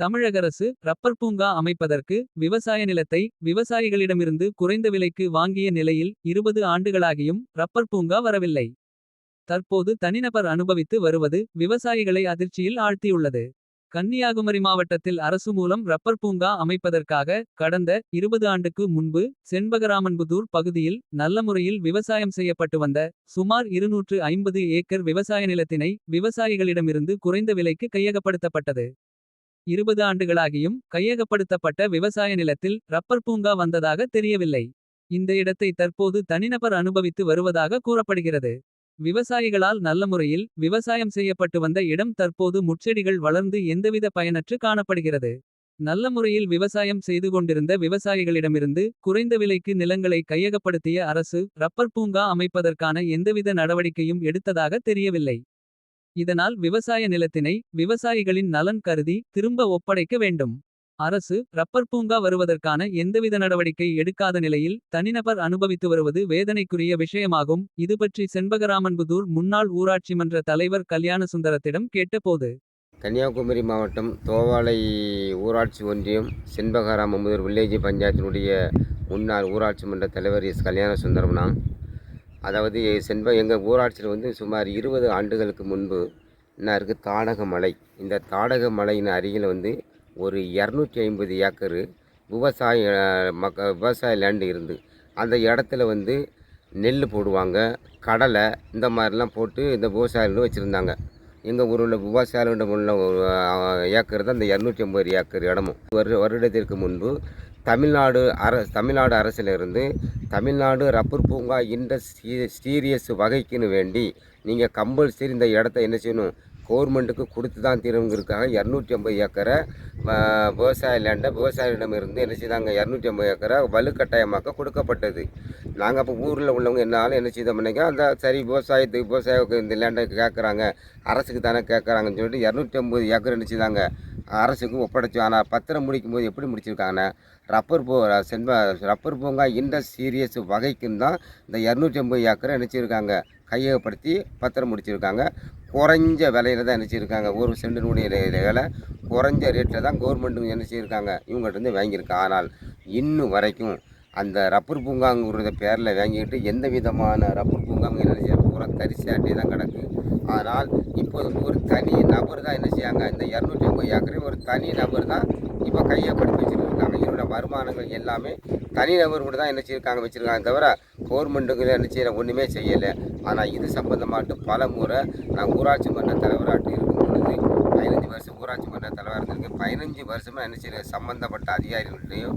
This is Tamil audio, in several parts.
தமிழக அரசு ரப்பர் பூங்கா அமைப்பதற்கு விவசாய நிலத்தை விவசாயிகளிடமிருந்து குறைந்த விலைக்கு வாங்கிய நிலையில் இருபது ஆண்டுகளாகியும் ரப்பர் பூங்கா வரவில்லை. தற்போது தனிநபர் அனுபவித்து வருவது விவசாயிகளை அதிர்ச்சியில் ஆழ்த்தியுள்ளது. கன்னியாகுமரி மாவட்டத்தில் அரசு மூலம் ரப்பர் பூங்கா அமைப்பதற்காக கடந்த 20 ஆண்டுக்கு முன்பு செண்பகராமன்புதூர் பகுதியில் நல்ல முறையில் விவசாயம் செய்யப்பட்டு வந்த சுமார் 250 ஏக்கர் விவசாய நிலத்தினை விவசாயிகளிடமிருந்து குறைந்த விலைக்கு கையகப்படுத்தப்பட்டது. 20 ஆண்டுகளாகியும் கையகப்படுத்தப்பட்ட விவசாய நிலத்தில் ரப்பர் பூங்கா வந்ததாக தெரியவில்லை. இந்த இடத்தை தற்போது தனிநபர் அனுபவித்து வருவதாக கூறப்படுகிறது. விவசாயிகளால் நல்ல முறையில் விவசாயம் செய்யப்பட்டு வந்த இடம் தற்போது முட்செடிகள் வளர்ந்து எந்தவித பயனற்று காணப்படுகிறது. நல்ல முறையில் விவசாயம் செய்து கொண்டிருந்த விவசாயிகளிடமிருந்து குறைந்த விலைக்கு நிலங்களை கையகப்படுத்திய அரசு ரப்பர் பூங்கா அமைப்பதற்கான எந்தவித நடவடிக்கையும் எடுத்ததாக தெரியவில்லை. இதனால் விவசாய நிலத்தினை விவசாயிகளின் நலன் கருதி திரும்ப ஒப்படைக்க வேண்டும். அரசு ரப்பர் பூங்கா வருவதற்கான எந்தவித நடவடிக்கை எடுக்காத நிலையில் தனிநபர் அனுபவித்து வருவது வேதனைக்குரிய விஷயமாகும். இதுபற்றி செண்பகராமன்புதூர் முன்னாள் ஊராட்சி மன்ற தலைவர் கல்யாண சுந்தரத்திடம் கேட்டபோது. கன்னியாகுமரி மாவட்டம் தோவாளை ஊராட்சி ஒன்றியம் செண்பகராமன்புதூர் வில்லேஜ் பஞ்சாயத்தினுடைய முன்னாள் ஊராட்சி மன்ற தலைவர் எஸ் கல்யாண சுந்தரம்னா அதாவது செண்ப எங்கள் ஊராட்சியில் வந்து சுமார் இருபது ஆண்டுகளுக்கு முன்பு என்ன இருக்குது தாடக மலை. இந்த தாடக மலையின் அருகில் வந்து ஒரு இரநூற்றி ஐம்பது ஏக்கரு விவசாய மக்க விவசாய லேண்டு இருந்து. அந்த இடத்துல வந்து நெல் போடுவாங்க கடலை இந்த மாதிரிலாம் போட்டு இந்த விவசாயிகளும் வச்சுருந்தாங்க. எங்கள் ஊரில் விவசாயிகளிடம் உள்ள ஒரு ஏக்கர் தான் இந்த இரநூற்றி ஐம்பது ஏக்கர் இடமும். ஒரு வருடத்திற்கு முன்பு தமிழ்நாடு அர தமிழ்நாடு அரசிலிருந்து தமிழ்நாடு ரப்பர் பூங்கா இண்டஸ்ட்ரி சீரியஸ் வகைக்குன்னு வேண்டி நீங்கள் கம்பல்சரி இந்த இடத்த என்ன செய்யணும்? கவர்மெண்ட்டுக்கு கொடுத்து தான் தீரணுங்கிறதுக்காக இரநூத்தி ஐம்பது ஏக்கரை விவசாய லேண்டை விவசாயிகளிடமிருந்து என்ன செய்தாங்க? இரநூத்தி ஐம்பது ஏக்கரை வலுக்கட்டாயமாக்க கொடுக்கப்பட்டது. நாங்கள் அப்போ ஊரில் உள்ளவங்க என்னாலும் என்ன செய்தோம் அந்த சரி விவசாயத்துக்கு விவசாய இந்த லேண்டை கேட்குறாங்க அரசுக்கு தானே கேட்குறாங்கன்னு சொல்லிட்டு இரநூத்தி ஐம்பது ஏக்கர் என்ன செய்தாங்க? அரசுக்கு ஒப்படைச்சோம் ஆனால் பத்திரம் முடிக்கும் போது எப்படி முடிச்சிருக்காங்கன்னா ரப்பர் பூ சென்ப ரப்பர் பூங்கா இண்டஸ் சீரியஸ் வகைக்கும் தான் இந்த இரநூத்தி ஐம்பது ஏக்கரை நினச்சிருக்காங்க. கையகப்படுத்தி பத்திரம் முடிச்சிருக்காங்க. குறைஞ்ச விலையில தான் நினச்சிருக்காங்க. ஒரு சென்டினுடைய விலை குறைஞ்ச ரேட்டில் தான் கவர்மெண்ட்டு நினச்சிருக்காங்க. இவங்கள்ட்ட இருந்து வாங்கியிருக்காங்க ஆனால் இன்னும் வரைக்கும் அந்த ரப்பர் பூங்காங்கிறத பேரில் வாங்கிக்கிட்டு எந்த விதமான ரப்பர் பூங்காங்க என்ன செய்ய பூரா தரிசாட்டி தான் கிடக்கு. ஆனால் இப்போது ஒரு தனி நபர் தான் என்ன செய்யாங்க இந்த இரநூத்தி ஐம்பது ஏக்கரையும் ஒரு தனி நபர் தான் இப்போ கையப்படுத்தி வச்சுருக்காங்க. இதோட வருமானங்கள் எல்லாமே தனி நபர் கூட தான் என்ன செய்யிருக்காங்க வச்சுருக்காங்க தவிர கவர்மெண்ட்டுக்கு என்ன செய்யல ஒன்றுமே செய்யலை. ஆனால் இது சம்மந்தமாட்டு பல முறை நான் ஊராட்சி மன்ற தலைவராட்டு இருக்கும் பொழுது பதினஞ்சு வருஷம் ஊராட்சி மன்ற தலைவராக இருந்திருக்கு. பதினஞ்சு வருஷமாக என்ன செய்ய சம்மந்தப்பட்ட அதிகாரிகள்டையும்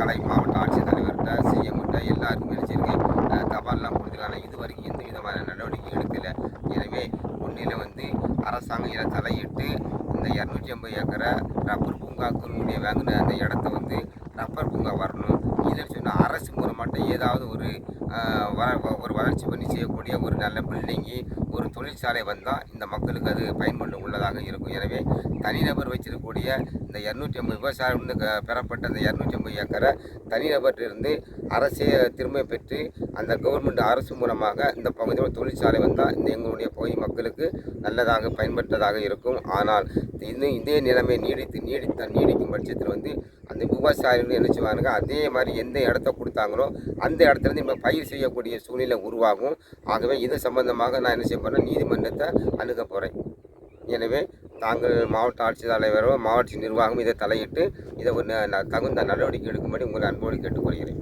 கலை மாவட்ட ஆட்சித்தலைவர்கிட்ட சிஎம்கிட்ட எல்லாருக்கும் என்ன செய்யிருக்கேன் தபால்லாம் கொடுத்துருக்காங்க. இது வரைக்கும் எந்த விதமான நடவடிக்கை எடுக்கலை. எனவே ஒன்றில் வந்து அரசாங்கம் இதில் தலையிட்டு இந்த இரநூத்தி ஐம்பது ஏக்கரை ரப்பர் பூங்காக்குனுடைய வாங்கின அந்த இடத்த வந்து ரப்பர் பூங்கா வரணும். இதில் சொன்ன அரசு மூலமாட்ட ஏதாவது ஒரு வ- ஒரு வளர்ச்சி பண்ணி செய்யக்கூடிய ஒரு நல்ல பில்டிங்கு ஒரு தொழிற்சாலை வந்தால் இந்த மக்களுக்கு அது பயன்படு உள்ளதாக இருக்கும். எனவே தனிநபர் வச்சிருக்கக்கூடிய இந்த இரநூத்தி ஐம்பது விவசாயம் க- பெறப்பட்ட அந்த இரநூத்தி ஐம்பது ஏக்கரை தனிநபர்லிருந்து அரசே திரும்ப பெற்று அந்த கவர்மெண்ட் அரசு மூலமாக இந்த பகுதியில் தொழிற்சாலை வந்தால் இந்த எங்களுடைய பகுதி மக்களுக்கு நல்லதாக பயன்பட்டதாக இருக்கும். ஆனால் இன்னும் இதே நிலைமை நீடித்து நீடித்த நீடிக்கும் பட்சத்தில் வந்து அந்த விவசாயிகள் என்ன செய்வாங்க அதே மாதிரி எந்த இடத்த கொடுத்தாங்களோ அந்த இடத்துல இருந்து பயிர் செய்யக்கூடிய சூழ்நிலை உருவாகும். ஆகவே இது சம்பந்தமாக நான் என்ன செய்ய போகிறேன் நீதிமன்றத்தை அணுக போகிறேன் எனவே தாங்கள் மாவட்ட ஆட்சித்தலைவரோ மாவட்ட நிர்வாகம் இதை தலையிட்டு இதை ஒரு தகுந்த நடவடிக்கை எடுக்கும்படி உங்களை அன்போடு கேட்டுக்கொள்கிறேன்.